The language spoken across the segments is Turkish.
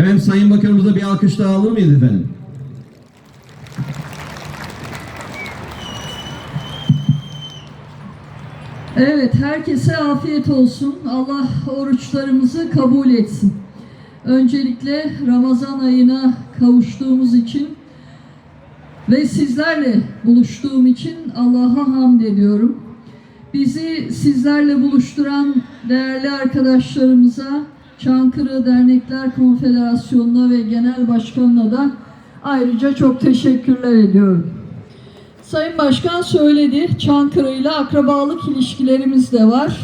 Efendim Sayın Bakanımıza bir alkış daha alır mıyız efendim? Evet, herkese afiyet olsun. Allah oruçlarımızı kabul etsin. Öncelikle Ramazan ayına kavuştuğumuz için ve sizlerle buluştuğum için Allah'a hamd ediyorum. Bizi sizlerle buluşturan değerli arkadaşlarımıza, Çankırı Dernekler Konfederasyonu'na ve Genel Başkanı'na da ayrıca çok teşekkürler ediyorum. Sayın Başkan söyledi, Çankırı ile akrabalık ilişkilerimiz de var.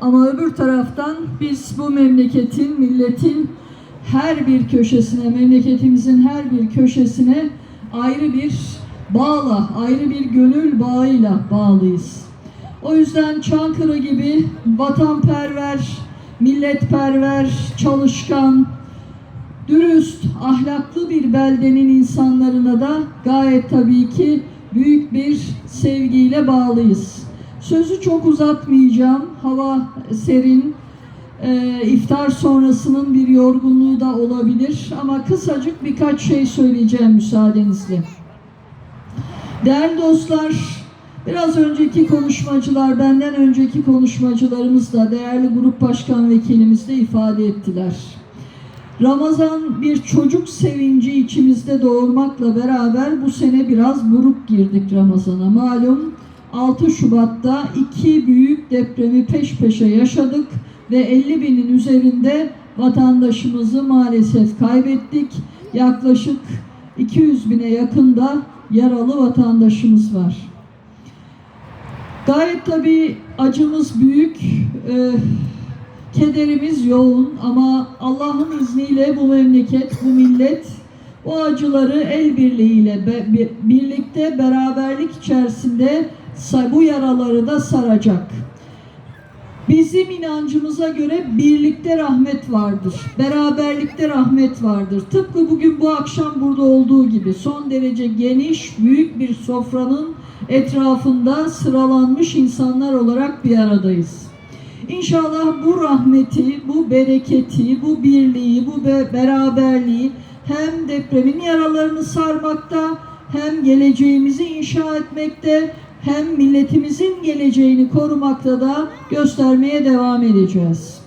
Ama öbür taraftan biz bu memleketin, milletin her bir köşesine, memleketimizin her bir köşesine ayrı bir bağla, ayrı bir gönül bağıyla bağlıyız. O yüzden Çankırı gibi vatanperver, milletperver, çalışkan, dürüst, ahlaklı bir beldenin insanlarına da gayet tabii ki büyük bir sevgiyle bağlıyız. Sözü çok uzatmayacağım. Hava serin. Ee, iftar sonrasının bir yorgunluğu da olabilir. Ama kısacık birkaç şey söyleyeceğim müsaadenizle. Değerli dostlar, biraz önceki konuşmacılar, benden önceki konuşmacılarımız da değerli grup başkan vekilimiz de ifade ettiler. Ramazan bir çocuk sevinci içimizde doğurmakla beraber bu sene biraz buruk girdik Ramazan'a. Malum 6 Şubat'ta iki büyük depremi peş peşe yaşadık ve 50 binin üzerinde vatandaşımızı maalesef kaybettik. Yaklaşık 200 bine yakında yaralı vatandaşımız var. Gayet tabii acımız büyük. Ee, Kederimiz yoğun ama Allah'ın izniyle bu memleket, bu millet o acıları el birliğiyle be, birlikte beraberlik içerisinde bu yaraları da saracak. Bizim inancımıza göre birlikte rahmet vardır. Beraberlikte rahmet vardır. Tıpkı bugün bu akşam burada olduğu gibi son derece geniş, büyük bir sofranın etrafında sıralanmış insanlar olarak bir aradayız. İnşallah bu rahmeti, bu bereketi, bu birliği, bu be- beraberliği hem depremin yaralarını sarmakta, hem geleceğimizi inşa etmekte, hem milletimizin geleceğini korumakta da göstermeye devam edeceğiz.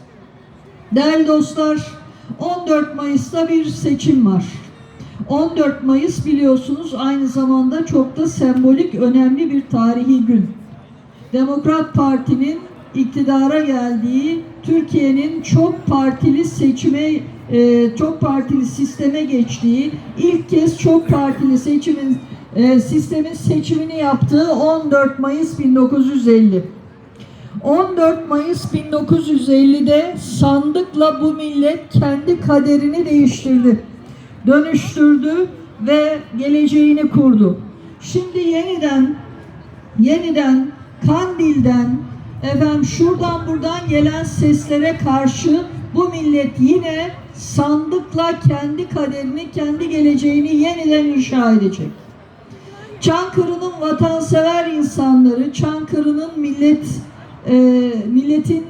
Değerli dostlar, 14 Mayıs'ta bir seçim var. 14 Mayıs biliyorsunuz aynı zamanda çok da sembolik önemli bir tarihi gün. Demokrat Parti'nin iktidara geldiği Türkiye'nin çok partili seçime e, çok partili sisteme geçtiği ilk kez çok partili seçimin e, sistemin seçimini yaptığı 14 Mayıs 1950. 14 Mayıs 1950'de sandıkla bu millet kendi kaderini değiştirdi. Dönüştürdü ve geleceğini kurdu. Şimdi yeniden yeniden Kandil'den efendim şuradan buradan gelen seslere karşı bu millet yine sandıkla kendi kaderini, kendi geleceğini yeniden inşa edecek. Çankırı'nın vatansever insanları, Çankırı'nın millet e, milletin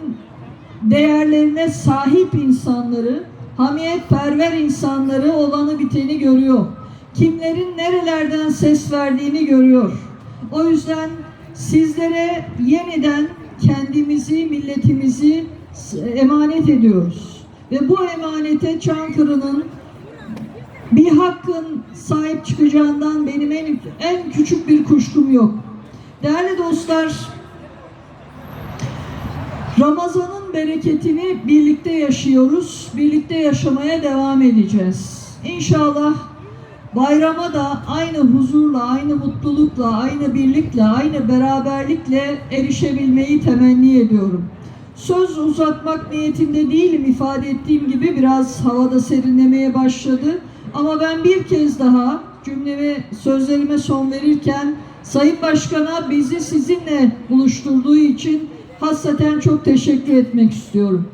değerlerine sahip insanları, hamiyetperver insanları olanı biteni görüyor. Kimlerin nerelerden ses verdiğini görüyor. O yüzden sizlere yeniden kendimizi, milletimizi emanet ediyoruz. Ve bu emanete Çankırı'nın bir hakkın sahip çıkacağından benim en, en küçük bir kuşkum yok. Değerli dostlar, Ramazan'ın bereketini birlikte yaşıyoruz, birlikte yaşamaya devam edeceğiz. İnşallah bayrama da aynı huzurla, aynı mutlulukla, aynı birlikle, aynı beraberlikle erişebilmeyi temenni ediyorum. Söz uzatmak niyetinde değilim ifade ettiğim gibi biraz havada serinlemeye başladı. Ama ben bir kez daha cümleme, sözlerime son verirken Sayın Başkan'a bizi sizinle buluşturduğu için hasreten çok teşekkür etmek istiyorum.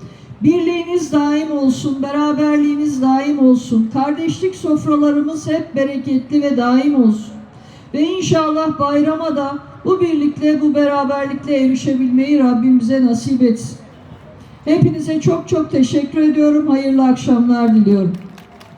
Birliğiniz daim olsun, beraberliğiniz daim olsun. Kardeşlik sofralarımız hep bereketli ve daim olsun. Ve inşallah bayrama da bu birlikle, bu beraberlikle erişebilmeyi Rabbim bize nasip etsin. Hepinize çok çok teşekkür ediyorum. Hayırlı akşamlar diliyorum.